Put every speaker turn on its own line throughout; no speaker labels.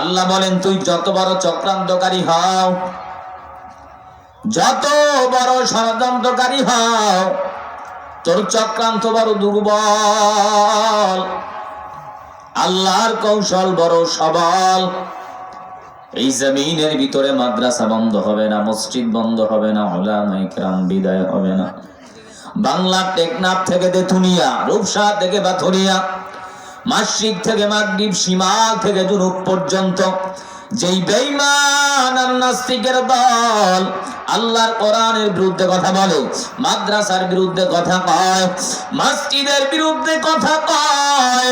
আল্লাহ বলেন, তুই যত বড় চক্রান্তকারী হও, যত বড় ষড়যন্ত্রকারী হও, তোর চক্রান্ত বড় দুর্বল। আল্লাহর কৌশল বড় সবল। এই জমিনের ভিতরে মাদ্রাসা বন্ধ হবে না, মসজিদ বন্ধ হবে না ওলামাইকরাম বিদায় হবে না। বাংলা টেকনাফ থেকে তেথুনিয়া রূপসা থেকে বাথুরিয়া মাসিক থেকে মাগরিব সীমা থেকে জুনুব পর্যন্ত যেই বেঈমান আর নাস্তিকের দল আল্লাহর কোরআনের বিরুদ্ধে কথা বলে, মাদ্রাসার বিরুদ্ধে কথা কয়, মসজিদের বিরুদ্ধে কথা কয়,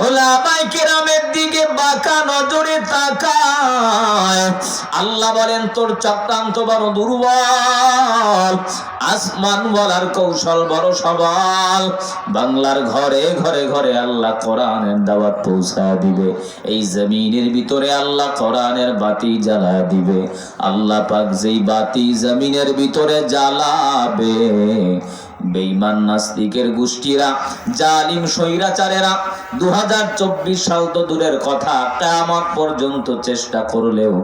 ওলামায়ে কেরামের দিকে বাঁকা নজরে তাকায়। আল্লাহ বলেন, তোর চক্রান্ত বড় দুর্বল আসমান বলার কৌশল বড় সবল। বাংলার ঘরে ঘরে ঘরে আল্লাহ কোরআনের দাওয়াত পৌঁছা দিবে। এই জমিনের ভিতরে আল্লাহ কোরআনের বাতি জ্বালা দিবে। আল্লাহ পাক যেই বাতি জমিনের ভিতরে জ্বালাবে। বেঈমান নাস্তিকের গোষ্ঠীরা, জালিম স্বৈরাচারেরা দু সাল তো দূরের কথা, কেয়ামত পর্যন্ত চেষ্টা করলেও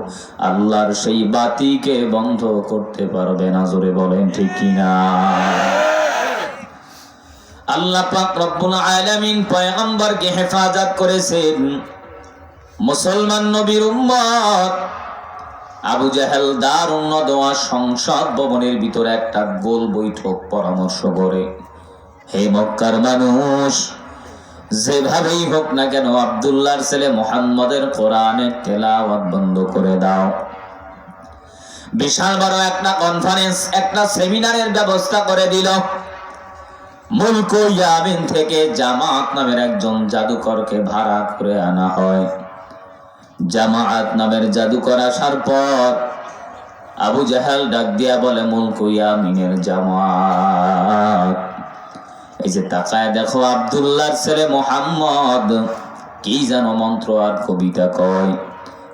আল্লাহর সেই বাতিকে বন্ধ করতে পারবে না, জোরে বলেন ঠিক কিনা আল্লাহ পাক রব্বুল আলামিন পয়গম্বরকে হেফাজত করেছেন। মুসলমান নবীর উম্মত আবু জাহেল দারুণ দোয়া সংসদ ভবনের ভিতরে একটা গোল বৈঠক পরামর্শ করে। হে মক্কার মানুষ, যেভাবেই হোক না কেন আব্দুল্লাহর ছেলে মোহাম্মদের কোরআনের তেলাওয়াত বন্ধ করে দাও। বিশাল বড় একটা কনফারেন্স একটা সেমিনারের ব্যবস্থা করে দিল। মুলক ইয়ামিন থেকে জামাত নামের একজন জাদুকরকে ভাড়া করে আনা হয়। জামাত নামের জাদুকর আসার পর আবু জাহাল ডাক দিয়া বলে, মুলক ইয়ামিনের জামাত এই যে তাকায় দেখো, আব্দুল্লাহর ছেলে মোহাম্মদ কি যেন মন্ত্র আর কবিতা কয়।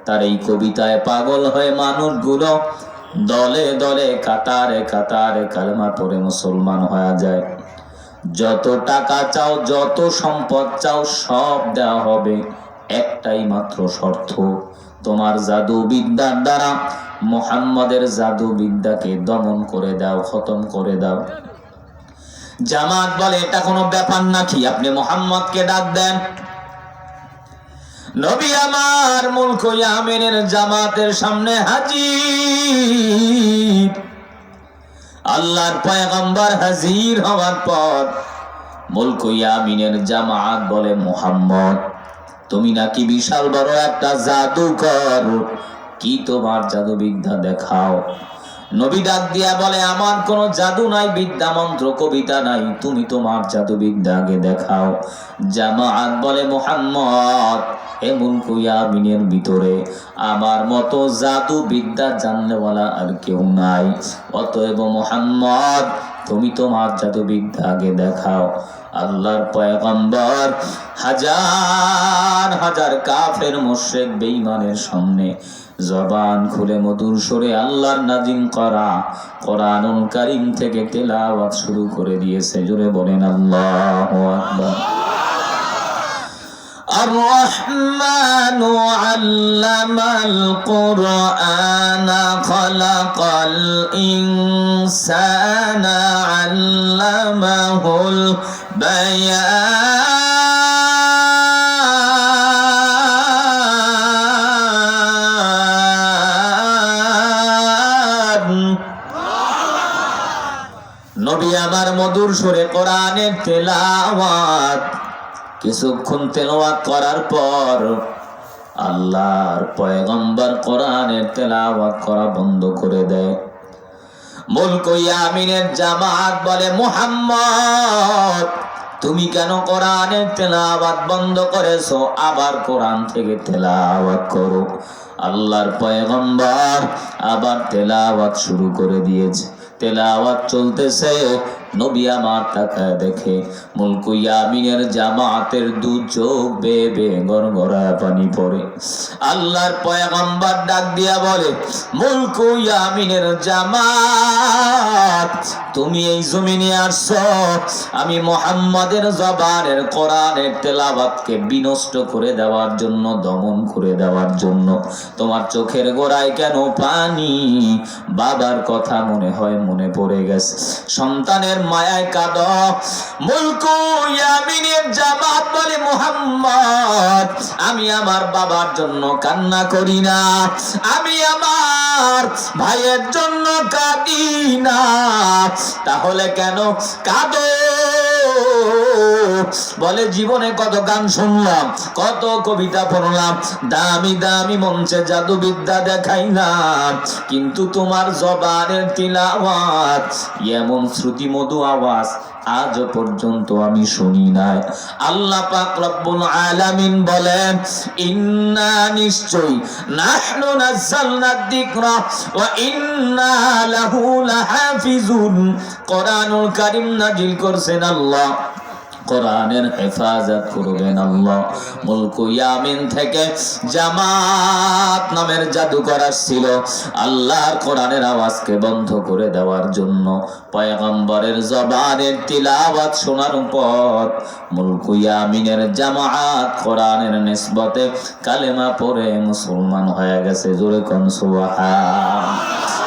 তার এই কবিতায় পাগল হয়ে মানুষগুলো দলে দলে কাতারে কাতারে কালমা পরে মুসলমান হয়ে যায়। যত টাকা চাও, যত সম্পদ চাও, সব দেওয়া হবে। একটাই মাত্র শর্ত, তোমার জাদু বিদ্যার দ্বারা মোহাম্মদের জাদু বিদ্যাকে দমন করে দাও, খতম করে দাও। জামাত বলে, এটা কোনো ব্যাপার নাকি? আপনি মোহাম্মদকে ডাক দেন। নবী আমার মুলক ইয়ামিনের জামাতের সামনে হাজির। আল্লাহর পয়গম্বর হাজির হওয়ার পর মুলক ইয়ামিনের জামাত বলে, মোহাম্মদ তুমি নাকি বিশাল বড় একটা জাদুকর কি তোমার জাদুবিদ্যা দেখাও? নবী ডাক দিয়া বলে, আমার কোনো জাদু নাই বিদ্যা মন্ত্র কবিতা নাই। তুমি তোমার জাদু বিদ্যা আগে দেখাও। জামাত বলে, মোহাম্মদ, হে মুলক ইয়ামিনের ভিতরে আমার মতো জাদু বিদ্যা জানলেওয়ালা আর কেউ নাই। অতএব মোহাম্মদ, তুমি তোমার জাদু বিদ্যা আগে দেখাও। আল্লাহর পয়গম্বর হাজার হাজার কাফের মোশেক বেঈমানের সামনে জবান খুলে মধুর সরে আল্লাহর নাজিম করা কোরআনুল কারিম থেকে তেলাওয়াত শুরু করে দিয়েছে জোরে বলেন আল্লাহু আকবার الرحمن علم القرآن خلق الإنسان علمه البيان নবী আমার মধুর সুরে কোরআনের তেলাওয়াত কিছুক্ষণ তেলাওয়াত করার পর আল্লাহর পয়গম্বর কোরআনের তেলাওয়াত করা বন্ধ করে দেয় মুলক জামাত বলে, মোহাম্মদ, তুমি কেন কোরআনের তেলাওয়াত বন্ধ করেছ? আবার কোরআন থেকে তেলাওয়াত করো। আল্লাহর পয়গম্বর আবার তেলাওয়াত শুরু করে দিয়েছে। তেলাওয়াত চলতেছে নবী আমার তাকায় দেখে, মুলকু ইয়ামিনের জামাতের দু চোখ বেয়ে বেয়ে গড়গড়ায় পানি পড়ে। আল্লাহর পয়গম্বর ডাক দিয়া বলে, মুলকু ইয়ামিনের জামাত, তুমি এই জমিনে আসছো। আমি মোহাম্মদের জবানের কোরআনের তেলাবাতকে বিনষ্ট করে দেওয়ার জন্য, দমন করে দেওয়ার জন্য। তোমার চোখের গোড়ায় কেন পানি? বাবার কথা মনে হয় মনে পড়ে গেছে। সন্তানের মায়ায় কাঁদ। মুলকু ইয়ামিনের জামাত বলে, মোহাম্মদ, আমি আমার বাবার জন্য কান্না করি না। আমি আমার ভাইয়ের জন্য কাঁদি না। তাহলে কেন কাঁদো? বলে, জীবনে কত গান শুনলাম, কত কবিতা পড়লাম, দামি দামি মঞ্চে জাদু বিদ্যা দেখাইলাম, কিন্তু তোমার জবানের তিলাওয়াত, এমন শ্রুতি মধু আওয়াজ আজ পর্যন্ত আমি শুনি নাই। আল্লাহ পাক রব্বুল আলামিন বলেন, ইন্না নিশ্চয় নাহনু নাযালনা যিকরা ওয়া ইন্না লাহু লাহাফিজুন। কোরআনুল কারীম নাজিল করছেন আল্লাহ। কোরআনের হেফাজত করবেন আল্লাহ। মুলকু ইয়ামিন থেকে জামাত নামের জাদুকর আসছিল। আল্লাহর কোরআনের আওয়াজকে বন্ধ করে দেওয়ার জন্য পয়গম্বরের জবানের তিলাওয়াত শোনার পর মুলকু ইয়ামিনের জামাত কোরআনের নিসবতে কালেমা পড়ে মুসলমান হয়ে গেছে। জোরে কোন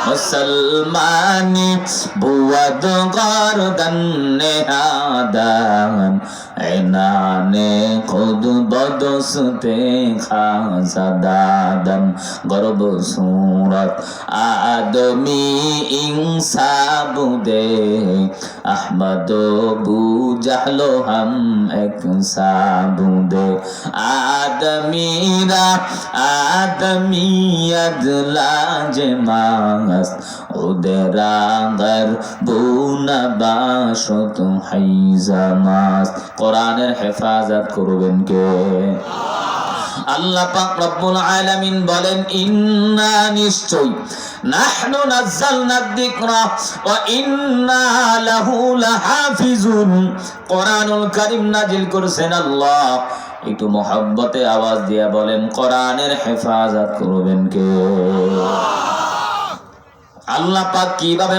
মুসলমানি বুয়াদ গরদন um, নেহাদান এনানে খুদ বদসতে খাজাদাদম গর্ব সুরত আদমি ইনসাবুদে আহমদ বু জাহলো হাম এক সাবুদে আদমিরা আদমিয়ত লাজে মাস উদরাগর বুনা বাসত হাইজামাস কোরআনের হেফাজত করবেন কে? আল্লাহ পাক রব্বুল আলামিন বলেন, ইন্না নিশ্চয় নাহনু নাযালনা যিকরা ওয়া ইন্না লাহু লাহাফিজুন। কোরআনুল কারীম নাজিল করেছেন আল্লাহ। একটু মহব্বতে আওয়াজ দিয়া বলেন, কোরআনের হেফাজত করবেন কে? আল্লাহ পাক কীভাবে